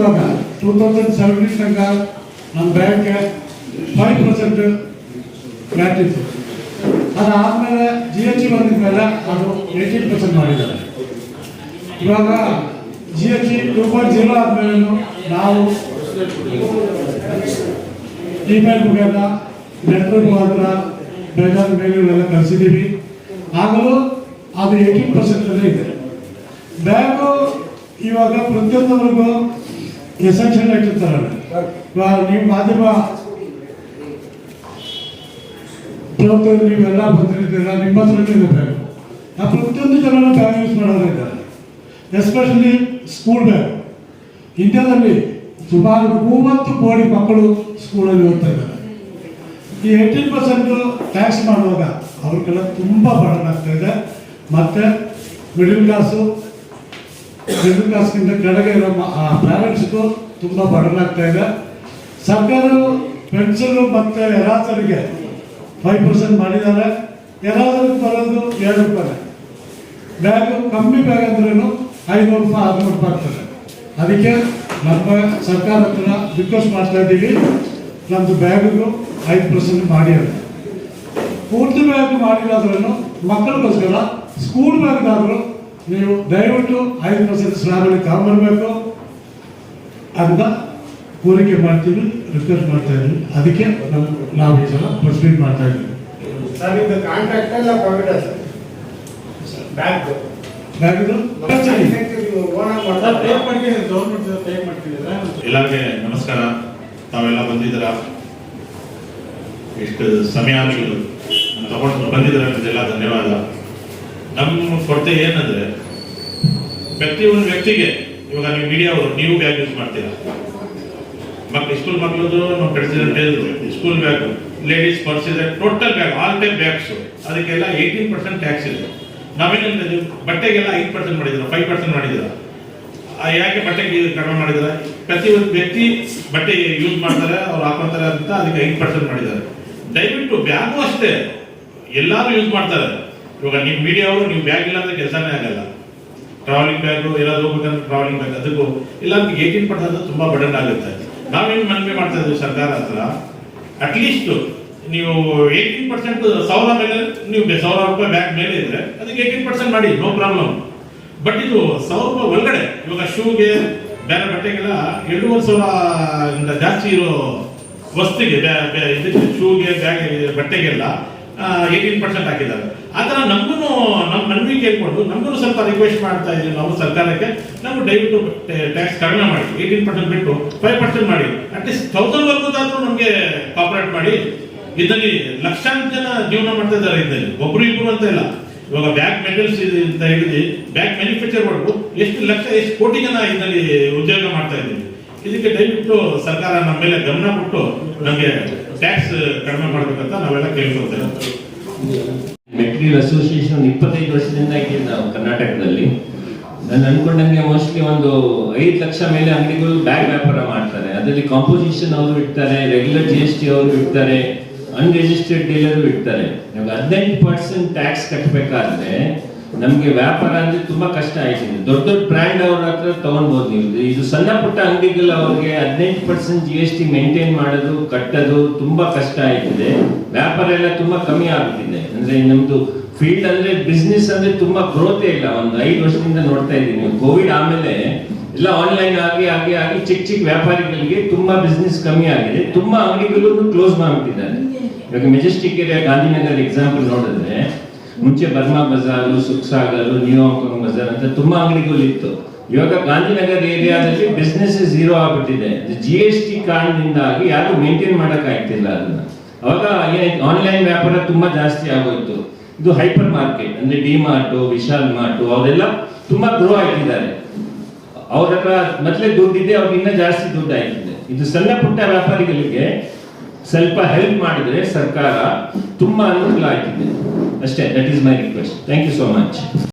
ಇವಾಗ two thousand seventeen ತನಕ ನಮ್ಮ ಬ್ಯಾಂಕ್ಗೆ ಫೈವ್ ಪರ್ಸೆಂಟ್ ಬ್ಯಾಂಕ್ ಇತ್ತು. ಅದಾದಮೇಲೆ ಜಿ ಎಚ್ ಬಂದಿದ ಮೇಲೆ ಅದು ಏಯ್ಟೀನ್ ಪರ್ಸೆಂಟ್ ಮಾಡಿದ್ದಾರೆ. ಇವಾಗ G H two point zero ಆದಮೇಲೆ ನಾವು ಇಮೇಲ್ ಮುಖಾಂತರ ನೆಟ್ವರ್ಕ್ ಮುಖಾಂತರ ಬೇಜಾರು ಮೇಲ್ಗಳೆಲ್ಲ ಕಳಿಸಿದ್ದೀವಿ ಆಗಲೂ ಅದು ಏಯ್ಟೀನ್ ಪರ್ಸೆಂಟಲ್ಲೇ ಇದೆ. ಬ್ಯಾಂಕು ಇವಾಗ ಪ್ರತಿಯೊಂದವರಿಗೂ ಎಸೆನ್ಷಿಯಲ್ ಇಟ್ಟಿರ್ತಾರೆ ಇವಾಗ ನೀವು ಮಾಧ್ಯಮ ನೀವೆಲ್ಲ ಬಂದಿರ್ತೀರ ನಿಮ್ಮ ಹತ್ರನೇ ಬ್ಯಾಂಕ್ ಆ ಪ್ರತಿಯೊಂದು ಜನ ಬ್ಯಾಗ್ ಯೂಸ್ ಮಾಡೋರಿದ್ದಾರೆ ಎಸ್ಪೆಷಲಿ ಸ್ಕೂಲ್ ಬ್ಯಾಗ್ ಇಂಡಿಯಾದಲ್ಲಿ ಸುಮಾರು ಮೂವತ್ತು ಕೋಟಿ ಮಕ್ಕಳು ಸ್ಕೂಲಲ್ಲಿ ಓದ್ತಾ ಇದ್ದಾರೆ. ಈ ಏಯ್ಟೀನ್ ಪರ್ಸೆಂಟ್ ಟ್ಯಾಕ್ಸ್ ಮಾಡುವಾಗ ಅವ್ರಿಗೆಲ್ಲ ತುಂಬ ಬರ್ಡನ್ ಆಗ್ತಾ ಇದೆ. ಮತ್ತು ಮಿಡಿಲ್ ಕ್ಲಾಸು ಮಿಡಿಲ್ ಕ್ಲಾಸ್ಗಿಂತ ಕೆಳಗೆ ಇರೋ ಪ್ಯಾರೆಂಟ್ಸ್ಗೂ ತುಂಬ ಆಗ್ತಾ ಇದೆ. ಸರ್ಕಾರವು ಪೆನ್ಷನ್ನು ಮತ್ತೆ ಎರಾತರಿಗೆ ಫೈವ್ ಪರ್ಸೆಂಟ್ ಮಾಡಿದ್ದಾರೆ. ಎರಾತರಿಗೆ ಬರೋದು ಎರಡು ರೂಪಾಯಿ. ಬ್ಯಾಗು ಕಮ್ಮಿ ಬ್ಯಾಗ್ ಅಂದ್ರೂ ಐನೂರು ರೂಪಾಯಿ, ಆರುನೂರು ರೂಪಾಯಿ ಆಗ್ತದೆ. ಅದಕ್ಕೆ ನಮ್ಮ ಸರ್ಕಾರ ಹತ್ರ ರಿಕ್ವೆಸ್ಟ್ ಮಾಡ್ತಾ ಇದ್ದೀವಿ. ನಮ್ಮದು ಬ್ಯಾಗಿಗೂ ಐದು ಪರ್ಸೆಂಟ್ ಮಾಡಿ ಅಂತ. ಪೂರ್ತಿ ಬ್ಯಾಗ್ ಮಾಡಿಲ್ಲಾದ್ರೂ ಮಕ್ಕಳಿಗೋಸ್ಕರ ಸ್ಕೂಲ್ ಬ್ಯಾಗ್ಗಾದರೂ ನೀವು ದಯವಿಟ್ಟು ಐದು ಪರ್ಸೆಂಟ್ ಸ್ಲಾಬಲ್ಲಿ ತಗೊಂಬರ್ಬೇಕು ಅಂತ ಕೋರಿಕೆ ಮಾಡ್ತೀವಿ ರಿಕ್ವೆಸ್ಟ್ ಮಾಡ್ತಾ ಇದ್ದೀವಿ ಅದಕ್ಕೆ ನಮ್ಮ ನಾವು ಈ ಸಲ ಪ್ರೊಸೀಡ್ ಮಾಡ್ತಾ ಇದ್ದೀವಿ. ಸರ್ ಇದು ಕಾಂಟ್ರಾಕ್ಟ್ ಇಲ್ಲ ಪ್ರೈವೇಟ್ ಸರ್ ಬ್ಯಾಂಕ್ ನೀವು ಎಲ್ಲರಿಗೆ ನಮಸ್ಕಾರ. ತಾವೆಲ್ಲ ಬಂದಿದ್ದೀರ? ಎಷ್ಟು ಸಮಯ ಆಗಿಲ್ಲ ತಗೊಂಡು ಬಂದಿದ್ದೀರ ಎಲ್ಲ ಧನ್ಯವಾದ. ನಮ್ಮ ಕೊರತೆ ಏನಂದ್ರೆ ಒಂದು ವ್ಯಕ್ತಿಗೆ, ಇವಾಗ ನೀವು ಮೀಡಿಯಾ ಅವರು, ನೀವು ಬ್ಯಾಗ್ ಯೂಸ್ ಮಾಡ್ತೀರಾ? ಮಕ್ಳು ಸ್ಕೂಲ್ ಮಕ್ಕಳದು ನಾವು ಹೇಳಿದ್ರು. ಸ್ಕೂಲ್ ಬ್ಯಾಗ್ ಲೇಡೀಸ್ ಪರ್ಸ್ ಇದೆ total bag all type bags ಅದಕ್ಕೆಲ್ಲ ಏಯ್ಟೀನ್ ಪರ್ಸೆಂಟ್ ಟ್ಯಾಕ್ಸ್ ಇದೆ. ನಾವೇನಂತ ಬಟ್ಟೆಗೆಲ್ಲ ಐದು ಪರ್ಸೆಂಟ್ ಮಾಡಿದ್ರು ಫೈವ್ ಪರ್ಸೆಂಟ್ ಆ ಯಾಕೆ ಬಟ್ಟೆಗೆ ಕಡಿಮೆ ಮಾಡಿದ್ದಾರೆ? ಪ್ರತಿಯೊಂದು ವ್ಯಕ್ತಿ ಬಟ್ಟೆ ಯೂಸ್ ಮಾಡ್ತಾರೆ, ಅವ್ರು ಹಾಕೊಂತಾರೆ ಅಂತ ಅದಕ್ಕೆ ಐದು ಪರ್ಸೆಂಟ್ ಮಾಡಿದ್ದಾರೆ. ದಯವಿಟ್ಟು ಬ್ಯಾಗು ಅಷ್ಟೇ. ಎಲ್ಲರೂ ಯೂಸ್ ಮಾಡ್ತಾರೆ. ಇವಾಗ ನೀವು ಮೀಡಿಯಾ ಅವರು ನೀವು ಬ್ಯಾಗ್ ಇಲ್ಲ ಅಂದ್ರೆ ಕೆಲಸನೇ ಆಗಲ್ಲ. ಟ್ರಾವೆಲಿಂಗ್ ಬ್ಯಾಗ್ ಎಲ್ಲಾದ್ರೂ ಹೋಗ್ಬೇಕಂದ್ರೆ ಟ್ರಾವೆಲಿಂಗ್ ಬ್ಯಾಗ್ ಅದಕ್ಕೂ. ಇಲ್ಲ ಅಂದ್ರೆ ಏಯ್ಟೀನ್ ಪರ್ಸೆಂಟ್ ತುಂಬಾ ಬಡನ್ ಆಗುತ್ತೆ. ನಾವೇನು ಮನವಿ ಮಾಡ್ತಾ ಇದ್ದೀವಿ ಸರ್ಕಾರ ಹತ್ರ? ಅಟ್ಲೀಸ್ಟ್ ನೀವು ಏಯ್ಟೀನ್ ಪರ್ಸೆಂಟ್ ಸಾವಿರ ಮೇಲೆ, ನೀವು ಸಾವಿರ ರೂಪಾಯಿ ಬ್ಯಾಗ್ ಮೇಲೆ ಇದ್ರೆ ಅದಕ್ಕೆ ಏಯ್ಟೀನ್ ಪರ್ಸೆಂಟ್ ಮಾಡಿ ನೋ ಪ್ರಾಬ್ಲಮ್ ಬಟ್ ಇದು ಸಾವಿರ ರೂಪಾಯಿ ಒಳಗಡೆ, ಇವಾಗ ಶೂಗೆ ಬೇರೆ ಬಟ್ಟೆಗೆಲ್ಲ ಎರಡೂವರೆ ಸಾವಿರ ಜಾಸ್ತಿ ಇರೋ ವಸ್ತುಗೆ ಶೂಗೆ ಬ್ಯಾಗ್ ಬಟ್ಟೆಗೆಲ್ಲ ಏಯ್ಟೀನ್ ಪರ್ಸೆಂಟ್ ಹಾಕಿದ್ದಾರೆ. ಆ ಥರ ನಮಗೂ ನಮ್ಮ ಮನವಿ ಕೇಳ್ಕೊಂಡು ನಮಗೂ ಸ್ವಲ್ಪ ರಿಕ್ವೆಸ್ಟ್ ಮಾಡ್ತಾ ಇದ್ದೀವಿ ನಾವು ಸರ್ಕಾರಕ್ಕೆ ನಾವು ದಯವಿಟ್ಟು ಟ್ಯಾಕ್ಸ್ ಕಡಿಮೆ ಮಾಡಿ ಏಯ್ಟೀನ್ ಪರ್ಸೆಂಟ್ ಬಿಟ್ಟು ಫೈವ್ ಪರ್ಸೆಂಟ್ ಮಾಡಿ. ಅಟ್ಲೀಸ್ಟ್ ತೌಸಂಡ್ ವರ್ಗದಾದ್ರೂ ನಮಗೆ ಕಾಪರೇಟ್ ಮಾಡಿ. ಇದರಲ್ಲಿ ಲಕ್ಷಾಂತರ ಜನ ಜೀವನ ಮಾಡ್ತಾ ಇದ್ದಾರೆ ಇದರಲ್ಲಿ. ಒಬ್ರು ಇಬ್ರು ಅಂತ ಇಲ್ಲ. ಇವಾಗ ಬ್ಯಾಕ್ ಮೆಟಲ್ಸ್ ಅಂತ ಹೇಳಿ ಬ್ಯಾಕ್ ಮ್ಯಾನುಫ್ಯಾಕ್ಚರ್ ಮಾಡ್ಬೋದು ಎಷ್ಟು ಲಕ್ಷ, ಎಷ್ಟು ಕೋಟಿ ಜನ ಇದರಲ್ಲಿ ಉದ್ಯೋಗ ಮಾಡ್ತಾ ಇದ್ದೀವಿ ಇದಕ್ಕೆ ದಯವಿಟ್ಟು ಸರ್ಕಾರ ನಮ್ಮ ಮೇಲೆ ಗಮನ ಕೊಟ್ಟು ನಮಗೆ ಟ್ಯಾಕ್ಸ್ ಕಡಿಮೆ ಮಾಡಬೇಕಂತ ನಾವೆಲ್ಲ ಕೇಳ್ಕೊಳ್ತೇವೆ. ಅಸೋಸಿಯೇಷನ್ ಇಪ್ಪತ್ತೈದು ವರ್ಷದಿಂದ ಇದ್ದೀವಿ ನಾವು ಕರ್ನಾಟಕದಲ್ಲಿ. ನಾನು ಅನ್ಕೊಂಡಂಗೆ ಮೋಸ್ಟ್ಲಿ ಒಂದು ಐದು ಲಕ್ಷ ಮೇಲೆ ಅಂಗಡಿಗಳು ಬ್ಯಾಗ್ ವ್ಯಾಪಾರ ಮಾಡ್ತಾರೆ. ಅದರಲ್ಲಿ ಕಾಂಪೋಸಿಷನ್ ಅವರು ಇಡ್ತಾರೆ ರೆಗ್ಯುಲರ್ ಜಿ ಎಸ್ ಟಿ ಅವರು ಇಡ್ತಾರೆ ಅನ್ರಿಜಿಸ್ಟರ್ಡ್ ಡೀಲರ್ ಇಡ್ತಾರೆ. ಹದಿನೆಂಟು ಪರ್ಸೆಂಟ್ ಟ್ಯಾಕ್ಸ್ ಕಟ್ಟಬೇಕಾದ್ರೆ ನಮಗೆ ವ್ಯಾಪಾರ ಅಂದ್ರೆ ತುಂಬಾ ಕಷ್ಟ ಆಯ್ತಿದೆ ದೊಡ್ಡ ದೊಡ್ಡ ಬ್ರ್ಯಾಂಡ್ ಅವ್ರ ಹತ್ರ ತಗೊಂಡ್ಬೋದು ನೀವು. ಇದು ಸಣ್ಣ ಪುಟ್ಟ ಅಂಗಡಿಗಳು ಅವ್ರಿಗೆ ಹದಿನೆಂಟು percent G S T maintain ಮಾಡೋದು, ಕಟ್ಟೋದು ತುಂಬಾ ಕಷ್ಟ ಆಯ್ತಿದೆ. ವ್ಯಾಪಾರ ಎಲ್ಲ ತುಂಬಾ ಕಮ್ಮಿ ಆಗ್ತಿದೆ ಅಂದ್ರೆ ನಮ್ದು ಫೀಲ್ಡ್ ಅಂದ್ರೆ ಬಿಸ್ನೆಸ್ ಅಂದ್ರೆ ತುಂಬಾ ಗ್ರೋತೆ ಇಲ್ಲ. ಒಂದು ಐದು ವರ್ಷದಿಂದ ನೋಡ್ತಾ ಇದ್ದೀನಿ ಕೋವಿಡ್ ಆಮೇಲೆ ಎಲ್ಲ ಆನ್ಲೈನ್ ಆಗಿ ಆಗಿ ಆಗಿ ಚಿಕ್ಕ ಚಿಕ್ಕ ವ್ಯಾಪಾರಿಗಳಿಗೆ ತುಂಬಾ ಬಿಸ್ನೆಸ್ ಕಮ್ಮಿ ಆಗಿದೆ. ತುಂಬಾ ಅಂಗಡಿಗಳು ಕ್ಲೋಸ್ ಮಾಡ್ಬಿಟ್ಟಿದ್ದಾರೆ. ಇವಾಗ ಮೆಜೆಸ್ಟಿಕ್ ಏರಿಯಾ ಗಾಂಧಿನಗರ್ ಎಕ್ಸಾಂಪಲ್ ನೋಡಿದ್ರೆ ಮುಂಚೆ Burma Bazaar Sukhsagar New Hong Kong Bazaar ಅಂತ ತುಂಬಾ ಅಂಗಡಿಗಳು ಇತ್ತು. ಇವಾಗ ಗಾಂಧಿನಗರ್ ಏರಿಯಾದಲ್ಲಿ ಬಿಸ್ನೆಸ್ ಝೀರೋ ಆಗ್ಬಿಟ್ಟಿದೆ. ಜಿ ಎಸ್ ಟಿ ಕಾರಣದಿಂದಾಗಿ ಯಾರು ಮೇಂಟೈನ್ ಮಾಡಕ್ ಆಗ್ತಿಲ್ಲ ಅದನ್ನ. ಅವಾಗ ಆನ್ಲೈನ್ ವ್ಯಾಪಾರ ತುಂಬಾ ಜಾಸ್ತಿ ಆಗೋಯ್ತು. ಇದು ಹೈಪರ್ ಮಾರ್ಕೆಟ್ ಅಂದ್ರೆ ಡಿ ಮಾರ್ಟ್ ವಿಶಾಲ್ ಮಾರ್ಟ್ ಅವರೆಲ್ಲ ತುಂಬಾ ಗ್ರೋ ಆಗ್ತಿದ್ದಾರೆ ಅವ್ರ ಹತ್ರ ಮೊದಲೇ ದುಡ್ಡಿದೆ ಅವ್ರಿಗೆ ಇನ್ನೂ ಜಾಸ್ತಿ ದುಡ್ಡು ಆಯ್ತಿದೆ. ಇದು ಸಣ್ಣ ಪುಟ್ಟ ವ್ಯಾಪಾರಿಗಳಿಗೆ ಸ್ವಲ್ಪ ಹೆಲ್ಪ್ ಮಾಡಿದ್ರೆ ಸರ್ಕಾರ ತುಂಬಾ ಅನುಕೂಲ ಆಯ್ತಿದೆ. ಅಷ್ಟೇ that is my request thank you so much